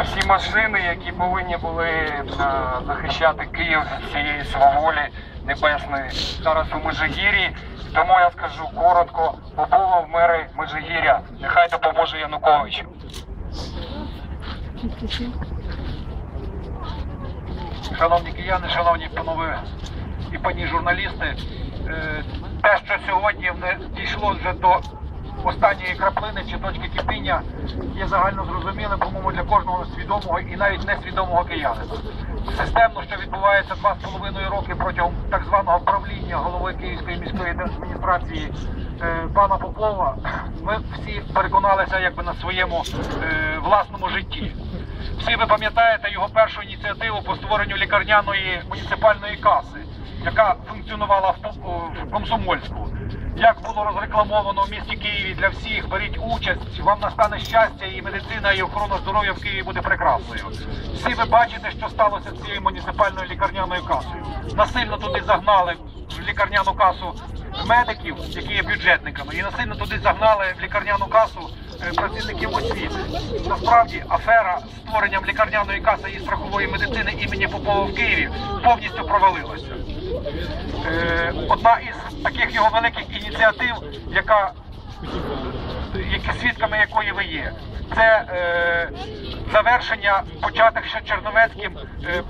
Всі машини, які повинні були е, захищати Київ від цієї сваволі небесної, зараз у Межигір'ї. Тому я скажу коротко, Попова в мери Межигір'я. Нехай допоможе Януковичу. Шановні кияни, шановні панове і пані журналісти, е, те, що сьогодні дійшло вже до останньої краплини чи точки кипіння, є загально зрозумілим, по-моєму, для кожного свідомого і навіть несвідомого киянина. Системно, що відбувається два з половиною роки протягом так званого правління голови Київської міської адміністрації е, пана Попова, ми всі переконалися якби на своєму е, власному житті. Всі ви пам'ятаєте його першу ініціативу по створенню лікарняної муніципальної каси, яка функціонувала в, в Комсомольську. Як було розрекламовано в місті Києві для всіх, беріть участь, вам настане щастя, і медицина, і охорона здоров'я в Києві буде прекрасною. Всі ви бачите, що сталося з цією муніципальною лікарняною касою. Насильно туди загнали в лікарняну касу медиків, які є бюджетниками, і насильно туди загнали в лікарняну касу працівників освіти. Насправді афера з створенням лікарняної каси і страхової медицини імені Попова в Києві повністю провалилася. Е, Одна із таких його великих ініціатив, яка свідками якої ви є, це е, завершення початих ще Черновецьким е,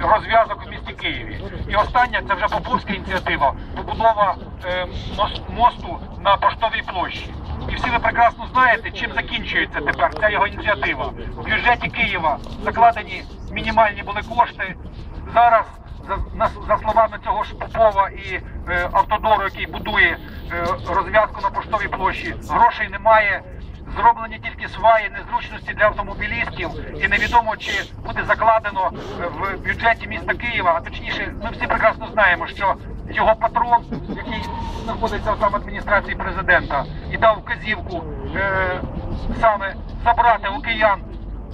розв'язок в місті Києві. І остання це вже Поповська ініціатива, побудова е, мосту на поштовій площі. Всі ви прекрасно знаєте, чим закінчується тепер ця його ініціатива. В бюджеті Києва закладені мінімальні були кошти. Зараз за, за словами цього ж Попова і е, автодору, який будує е, розв'язку на поштовій площі, грошей немає. Зроблені тільки сваї незручності для автомобілістів, і невідомо чи буде закладено е, в бюджеті міста Києва. А точніше, ми всі прекрасно знаємо, що його патрон, який знаходиться в адміністрації президента, і дав вказівку е, саме забрати у киян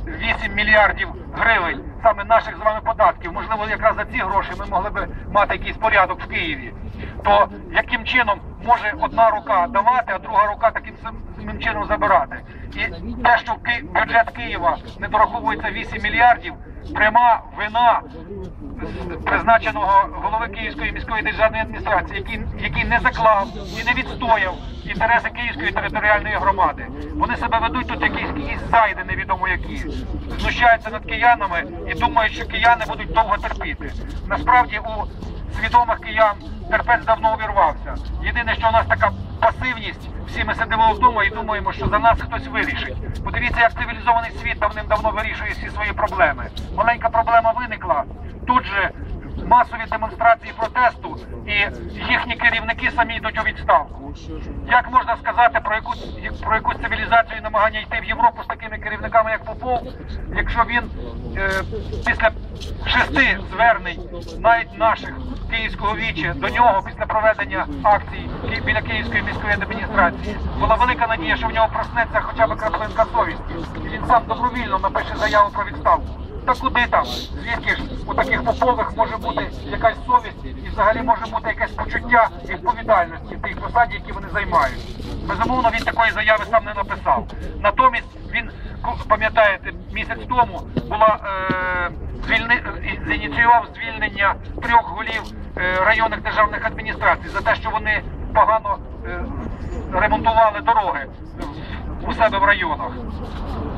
8 мільярдів гривень саме наших з вами податків, можливо, якраз за ці гроші ми могли би мати якийсь порядок в Києві. То яким чином може одна рука давати, а друга рука таким самим чином забирати? І те, що бюджет Києва не дораховується 8 мільярдів, пряма вина призначеного голови Київської міської державної адміністрації, який, який не заклав і не відстояв інтереси Київської територіальної громади. Вони себе ведуть тут якісь, якісь зайди, невідомо які, знущаються над киянами і думають, що кияни будуть довго терпіти. Насправді у свідомих киян терпець давно увірвався. Єдине, що у нас така пасивність, всі ми сидимо вдома і думаємо, що за нас хтось вирішить. Як цивілізований світ давним-давно вирішує всі свої проблеми. Маленька проблема виникла. Тут же масові демонстрації протесту, і їхні керівники самі йдуть у відставку. Як можна сказати про якусь про якусь цивілізацію і намагання йти в Європу з такими керівниками, як Попов, якщо він е, після шести звернень, навіть наших київського віче до нього після проведення акцій біля Київської міської адміністрації була велика надія, що в нього проснеться хоча б краплинка совісті, і він сам добровільно напише заяву про відставку. Та куди там? Звідки ж у таких попових може бути якась совість і взагалі може бути якесь почуття відповідальності тих посад, які вони займають. Безумовно, він такої заяви сам не написав. Натомість він пам'ятаєте, місяць тому була е, звільни, е, зініціював звільнення трьох голів е, районних державних адміністрацій за те, що вони погано е, ремонтували дороги у себе в районах.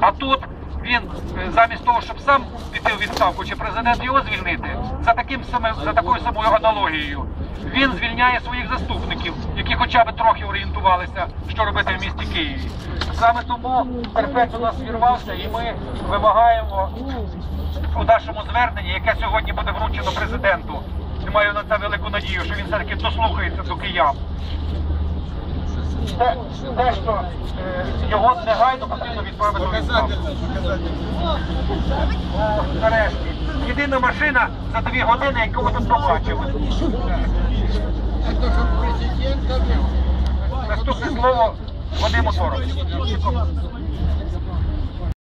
А тут він е, замість того, щоб сам піти у відставку, чи президент його звільнити, за таким самим за такою самою аналогією, він звільняє своїх заступників, які хоча б трохи орієнтувалися, що робити в місті Києві. Саме тому терпець у нас вірвався, і ми вимагаємо у нашому зверненні, яке сьогодні буде вручено президенту. І маю на це велику надію, що він все-таки дослухається до киян. Те, те, що е, його негайно потрібно відправити у відставку. Нарешті. Єдина машина за дві години, яку ми тут побачили. Наступне слово Вадиму Тору.